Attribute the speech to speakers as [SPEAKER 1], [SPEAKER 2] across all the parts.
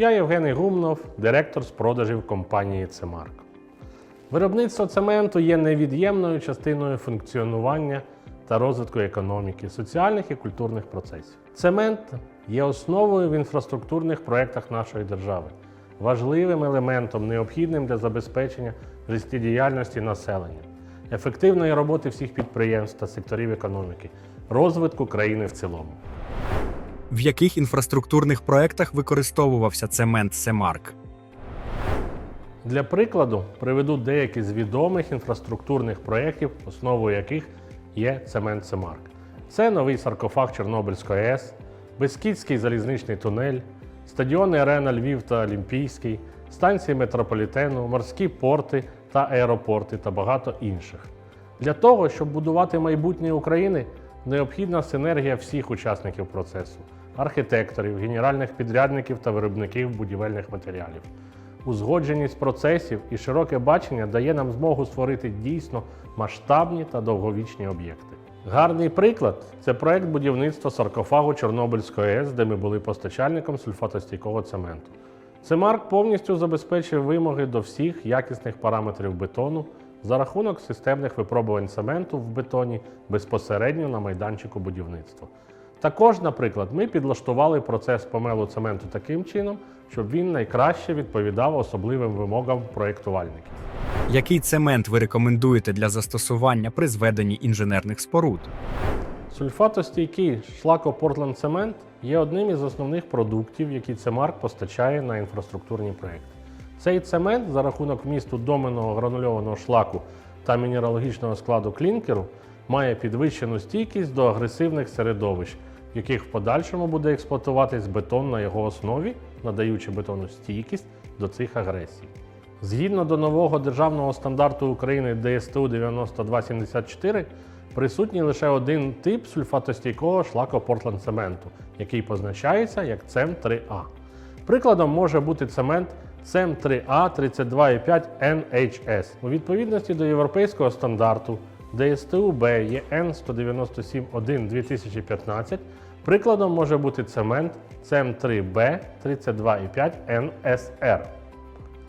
[SPEAKER 1] Я Євгеній Гумнов, директор з продажів компанії Цемарк. Виробництво цементу є невід'ємною частиною функціонування та розвитку економіки, соціальних і культурних процесів. Цемент є основою в інфраструктурних проєктах нашої держави, важливим елементом, необхідним для забезпечення життєдіяльності населення, ефективної роботи всіх підприємств та секторів економіки, розвитку країни в цілому.
[SPEAKER 2] В яких інфраструктурних проектах використовувався цемент Семарк?
[SPEAKER 1] Для прикладу приведу деякі з відомих інфраструктурних проєктів, основою яких є цемент Семарк. Це новий саркофаг Чорнобильської АЕС, Бескідський залізничний тунель, стадіони Арена Львів та Олімпійський, станції метрополітену, морські порти та аеропорти та багато інших. Для того, щоб будувати майбутнє України, необхідна синергія всіх учасників процесу архітекторів, генеральних підрядників та виробників будівельних матеріалів. Узгодженість процесів і широке бачення дає нам змогу створити дійсно масштабні та довговічні об'єкти. Гарний приклад це проект будівництва саркофагу Чорнобильської АЕС, де ми були постачальником сульфатостійкого цементу. Цемарк повністю забезпечив вимоги до всіх якісних параметрів бетону за рахунок системних випробувань цементу в бетоні безпосередньо на майданчику будівництва. Також, наприклад, ми підлаштували процес помелу цементу таким чином, щоб він найкраще відповідав особливим вимогам проєктувальників.
[SPEAKER 2] Який цемент ви рекомендуєте для застосування при зведенні інженерних споруд?
[SPEAKER 1] Сульфатостійкий шлако-портланд цемент є одним із основних продуктів, які Цемарк постачає на інфраструктурні проекти. Цей цемент за рахунок вмісту доменного гранульованого шлаку та мінералогічного складу клінкеру має підвищену стійкість до агресивних середовищ, в яких в подальшому буде експлуатуватись бетон на його основі, надаючи бетону стійкість до цих агресій. Згідно до нового державного стандарту України ДСТУ 9274, присутній лише один тип сульфатостійкого шлако-портланд цементу, який позначається як ЦЕМ3А. Прикладом може бути цемент ЦЕМ3А 32,5 NHS. У відповідності до європейського стандарту ДСТУ Б ЄН 197.1 2015 прикладом може бути цемент ЦЕМ3Б 32,5 NSR.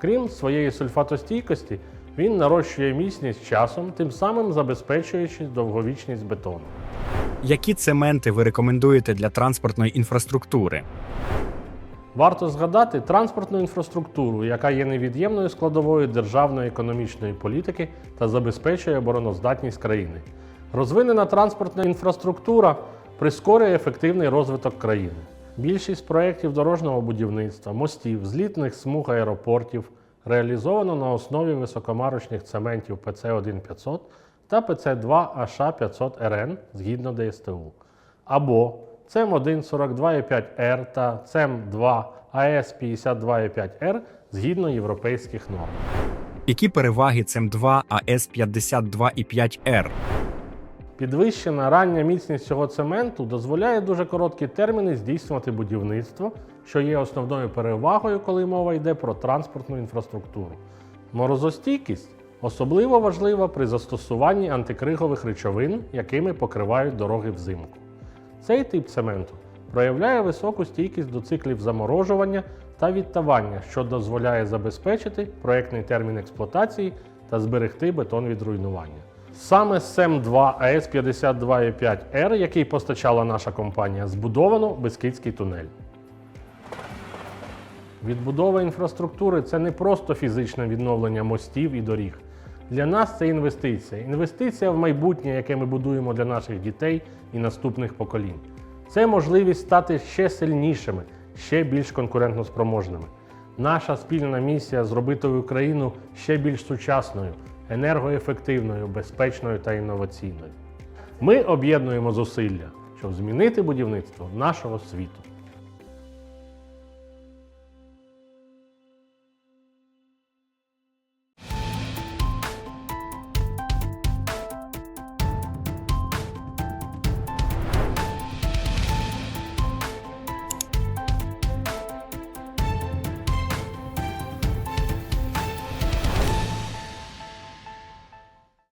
[SPEAKER 1] Крім своєї сульфатостійкості, він нарощує міцність часом, тим самим забезпечуючи довговічність бетону.
[SPEAKER 2] Які цементи ви рекомендуєте для транспортної інфраструктури?
[SPEAKER 1] Варто згадати транспортну інфраструктуру, яка є невід'ємною складовою державної економічної політики та забезпечує обороноздатність країни. Розвинена транспортна інфраструктура прискорює ефективний розвиток країни. Більшість проєктів дорожнього будівництва, мостів, злітних смуг аеропортів реалізовано на основі високомарочних цементів ПЦ-1500 та ПЦ-2АШ-500РН згідно ДСТУ. Або ЦЕМ-1 42,5Р та ЦЕМ-2 АЕС 52,5Р згідно європейських норм.
[SPEAKER 2] Які переваги ЦЕМ2 АС 52,5Р?
[SPEAKER 1] Підвищена рання міцність цього цементу дозволяє дуже короткі терміни здійснювати будівництво, що є основною перевагою, коли мова йде про транспортну інфраструктуру. Морозостійкість особливо важлива при застосуванні антикригових речовин, якими покривають дороги взимку. Цей тип цементу проявляє високу стійкість до циклів заморожування та відтавання, що дозволяє забезпечити проєктний термін експлуатації та зберегти бетон від руйнування. Саме СЕМ-2 АЕС 52,5Р, який постачала наша компанія, збудовано Бескидський тунель. Відбудова інфраструктури це не просто фізичне відновлення мостів і доріг. Для нас це інвестиція. Інвестиція в майбутнє, яке ми будуємо для наших дітей і наступних поколінь. Це можливість стати ще сильнішими, ще більш конкурентноспроможними. Наша спільна місія зробити Україну ще більш сучасною, енергоефективною, безпечною та інноваційною. Ми об'єднуємо зусилля, щоб змінити будівництво нашого світу.